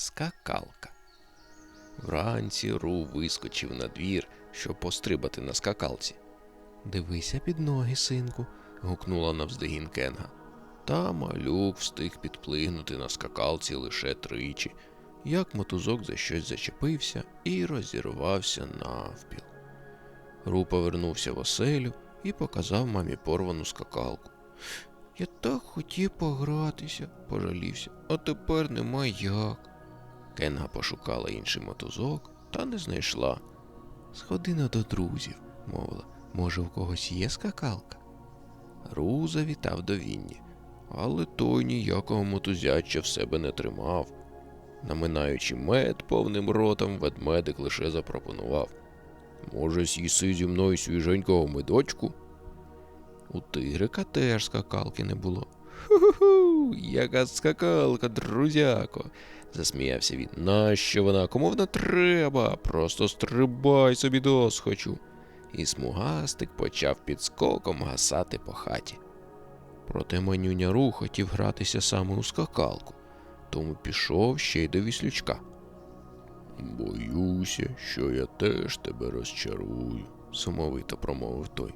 скакалка. Вранці Ру вискочив на двір, щоб пострибати на скакалці. Дивися під ноги, синку, гукнула навздогін Кенга. Та малюк встиг підплигнути на скакалці лише тричі, як мотузок за щось зачепився і розірвався навпіл. Ру повернувся в оселю і показав мамі порвану скакалку. Я так хотів погратися, пожалівся, а тепер нема як. Кенга пошукала інший мотузок та не знайшла. Сходи но до друзів, мовила. Може, у когось є скакалка? Ру завітав до Вінні, але той ніякого мотузяча в себе не тримав. Наминаючи мед повним ротом, ведмедик лише запропонував. Може, сіси зі мною свіженького медочку? У тигрика теж скакалки не було. Ху-ху-ху, яка скакалка, друзяко, засміявся він. Нащо вона? Кому вона треба? Просто стрибай собі досхочу. І смугастик почав підскоком гасати по хаті. Проте манюня Ру хотів гратися саме у скакалку, тому пішов ще й до віслючка. Боюся, що я теж тебе розчарую, сумовито промовив той.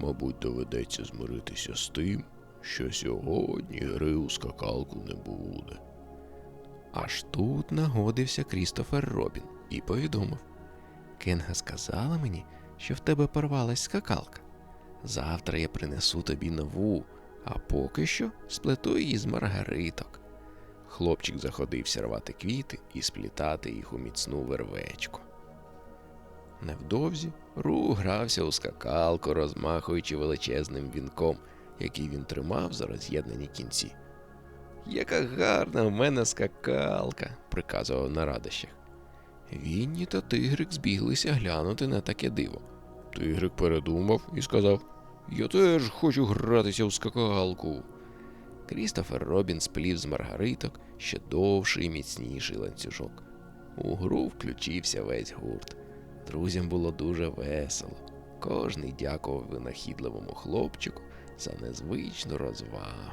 Мабуть, доведеться змиритися з тим, що сьогодні гри у скакалку не буде. Аж тут нагодився Крістофер Робін і повідомив: Кенга сказала мені, що в тебе порвалась скакалка. Завтра я принесу тобі нову, а поки що сплету її з маргариток. Хлопчик заходився рвати квіти і сплітати їх у міцну вервечку. Невдовзі Ру грався у скакалку, розмахуючи величезним вінком, який він тримав за роз'єднані кінці. Яка гарна в мене скакалка, приказував на радощах. Вінні та тигрик збіглися глянути на таке диво. Тигрик передумав і сказав: Я теж хочу гратися у скакалку. Крістофер Робін сплів з маргариток ще довший і міцніший ланцюжок. У гру включився весь гурт. Друзям було дуже весело. Кожний дякував винахідливому хлопчику за незвичну розвагу.